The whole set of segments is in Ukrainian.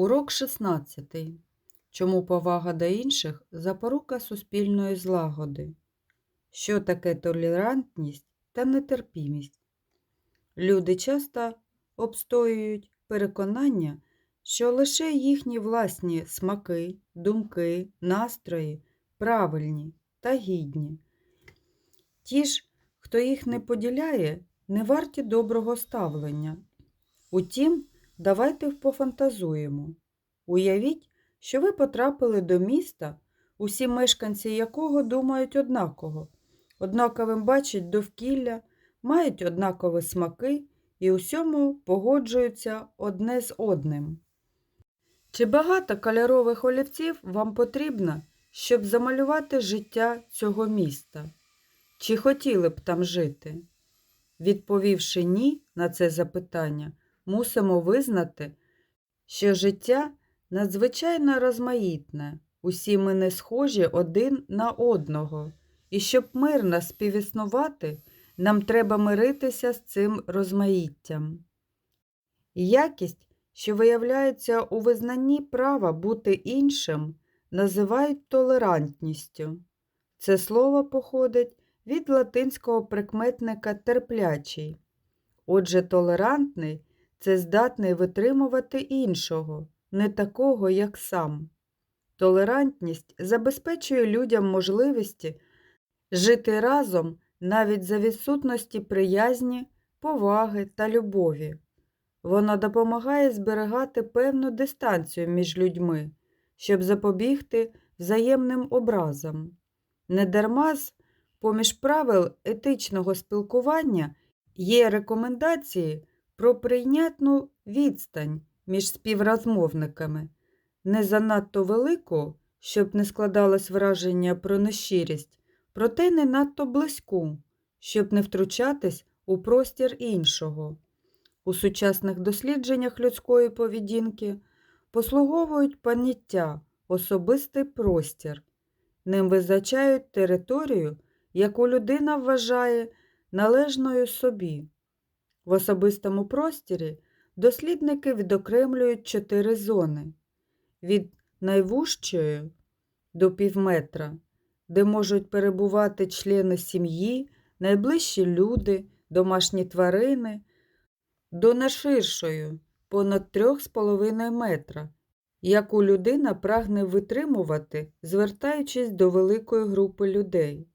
Урок 16. Чому повага до інших запорука суспільної злагоди? Що таке толерантність та нетерпімість? Люди часто обстоюють переконання, що лише їхні власні смаки, думки, настрої правильні та гідні. Ті ж, хто їх не поділяє, не варті доброго ставлення. Утім, давайте пофантазуємо. Уявіть, що ви потрапили до міста, усі мешканці якого думають однаково, однаковим бачать довкілля, мають однакові смаки і усьому погоджуються одне з одним. Чи багато кольорових олівців вам потрібно, щоб замалювати життя цього міста? Чи хотіли б там жити? Відповівши ні на це запитання, мусимо визнати, що життя надзвичайно розмаїтне, усі ми не схожі один на одного, і щоб мирно співіснувати, нам треба миритися з цим розмаїттям. Якість, що виявляється у визнанні права бути іншим, називають толерантністю. Це слово походить від латинського прикметника терплячий. Отже, толерантний це здатний витримувати іншого, не такого, як сам. Толерантність забезпечує людям можливості жити разом навіть за відсутності приязні, поваги та любові. Вона допомагає зберігати певну дистанцію між людьми, щоб запобігти взаємним образам. Недарма поміж правил етичного спілкування є рекомендації про прийнятну відстань між співрозмовниками, не занадто велику, щоб не складалось враження про нещирість, проте не надто близьку, щоб не втручатись у простір іншого. У сучасних дослідженнях людської поведінки послуговують поняття особистий простір. Ним визначають територію, яку людина вважає належною собі. В особистому простірі дослідники відокремлюють чотири зони від найвужчої до півметра, де можуть перебувати члени сім'ї, найближчі люди, домашні тварини, до найширшої понад 3,5 метра, яку людина прагне витримувати, звертаючись до великої групи людей.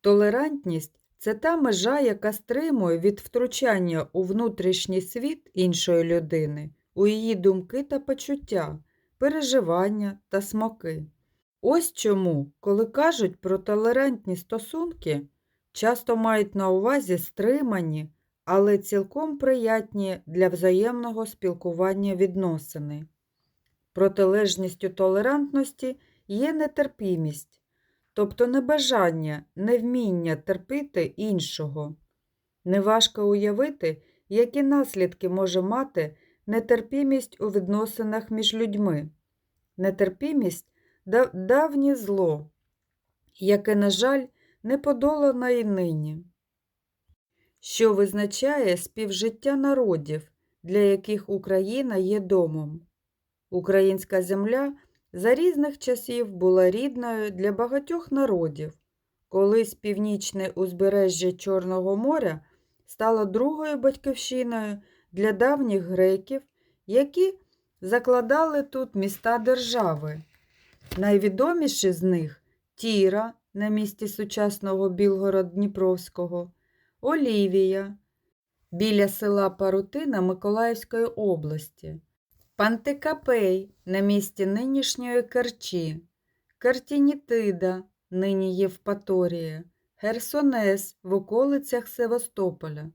Толерантність це та межа, яка стримує від втручання у внутрішній світ іншої людини, у її думки та почуття, переживання та смаки. Ось чому, коли кажуть про толерантні стосунки, часто мають на увазі стримані, але цілком приятні для взаємного спілкування відносини. Протилежністю толерантності є нетерпімість, тобто небажання, невміння терпіти іншого. Неважко уявити, які наслідки може мати нетерпімість у відносинах між людьми. Нетерпімість давнє зло, яке, на жаль, не подолано і нині, що визначає співжиття народів, для яких Україна є домом. Українська земля за різних часів була рідною для багатьох народів. Колись північне узбережжя Чорного моря стало другою батьківщиною для давніх греків, які закладали тут міста держави. Найвідоміші з них Тіра на місці сучасного Білгород Дніпровського, Олівія біля села Парутина Миколаївської області. Пантикапей на місці нинішньої Керчі, Картінітида, нині Євпаторія, Херсонес в околицях Севастополя.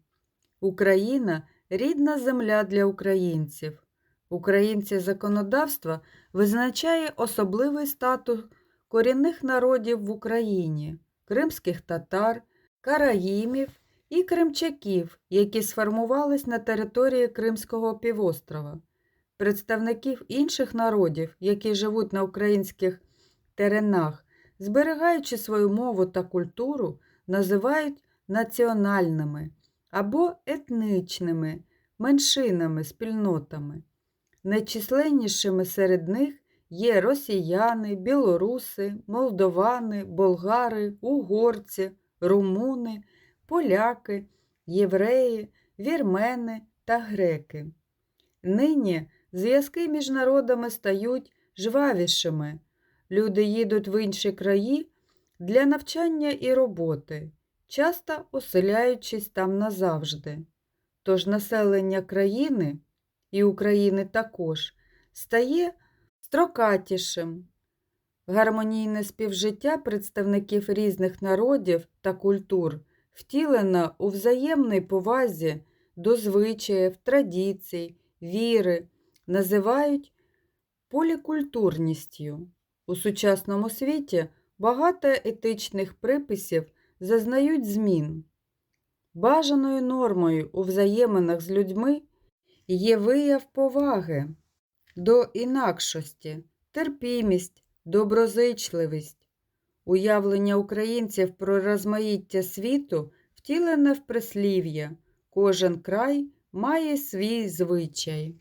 Україна рідна земля для українців. Українці законодавства визначає особливий статус корінних народів в Україні, кримських татар, караїмів і кримчаків, які сформувались на території Кримського півострова представників інших народів, які живуть на українських теренах, зберігаючи свою мову та культуру, називають національними або етнічними меншинами, спільнотами. Найчисленнішими серед них є росіяни, білоруси, молдовани, болгари, угорці, румуни, поляки, євреї, вірмени та греки. Нині зв'язки між народами стають жвавішими. Люди їдуть в інші краї для навчання і роботи, часто оселяючись там назавжди. Тож населення країни і України також стає строкатішим. Гармонійне співжиття представників різних народів та культур втілено у взаємній повазі до звичаїв, традицій, віри, називають полікультурністю. У сучасному світі багато етичних приписів зазнають змін. Бажаною нормою у взаєминах з людьми є вияв поваги до інакшості, терпімість, доброзичливість. Уявлення українців про розмаїття світу втілене в прислів'я «Кожен край має свій звичай».